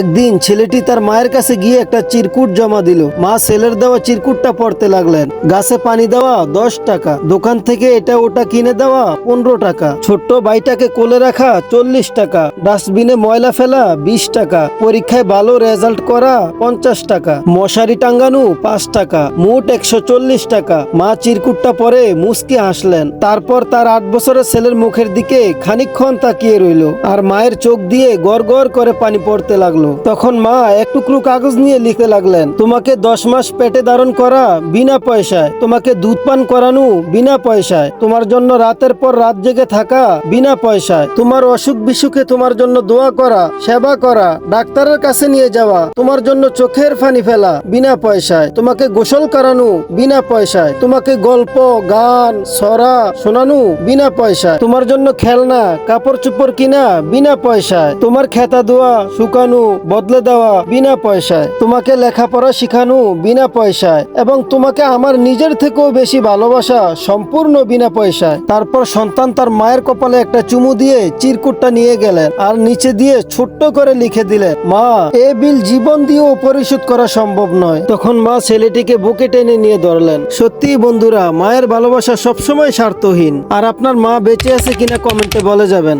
একদিন ছেলেটি তার মায়ের কাছে গিয়ে একটা চিরকুট জমা দিল। মা ছেলের দেওয়া চিরকুটটা পড়তে লাগলেন। গাছে পানি দেওয়া দশ টাকা। দোকান থেকে এটা ওটা কিনে দেওয়া পনেরো টাকা। ছোট্ট বাইটাকে কোলে রাখা চল্লিশ টাকা। ডাস্টবিনে ময়লা ফেলা বিশ টাকা। পরীক্ষায় ভালো রেজাল্ট করা পঞ্চাশ টাকা। মশারি টাঙ্গানো পাঁচ টাকা। মোট একশো চল্লিশ টাকা। মা চিরকুটটা পরে মুসকি হাসলেন। তারপর তার আট বছরের ছেলের মুখের দিকে খানিকক্ষণ তাকিয়ে রইল। আর মায়ের চোখ দিয়ে গড় গড় করে পানি পড়তে লাগল। তখন মা এক টুকরো কাগজ নিয়ে লিখতে লাগলেন, তোমাকে দশ মাস পেটে ধারণ করা বিনা পয়সায়, তোমাকে দুধ পান করানো বিনা পয়সায়, তোমার জন্য রাতের পর রাত জেগে থাকা বিনা পয়সায়, তোমার অসুখ বিসুখে তোমার জন্য দোয়া করা, সেবা করা, ডাক্তারের কাছে নিয়ে যাওয়া, তোমার জন্য চোখের ফানি ফেলা বিনা পয়সায়, তোমাকে গোসল করানো বিনা পয়সায়, তোমাকে গল্প, গান সরা শোনানো বিনা পয়সায়, তোমার জন্য খেলনা, কাপড় চোপড় কিনা বিনা পয়সায়, তোমার খেতা ধোয়া শুকানো বদলে দেওয়া বিনা পয়সায়। তোমাকে লেখাপড়া শিখানো বিনা পয়সায় এবং তোমাকে আমার নিজের থেকেও বেশি ভালোবাসা সম্পূর্ণ বিনা পয়সায়। তারপর সন্তান তার মায়ের কপালে একটা চুমু দিয়ে চিরকুটটা নিয়ে গেলেন আর নিচে দিয়ে ছোট্ট করে লিখে দিলেন, মা, এ বিল জীবন দিয়েও পরিশোধ করা সম্ভব নয়। তখন মা ছেলেটিকে বুকে টেনে নিয়ে ধরলেন, সত্যি বন্ধুরা, মায়ের ভালোবাসা সবসময় স্বার্থহীন। আর আপনার মা বেঁচে আছে কিনা কমেন্টে বলে যাবেন।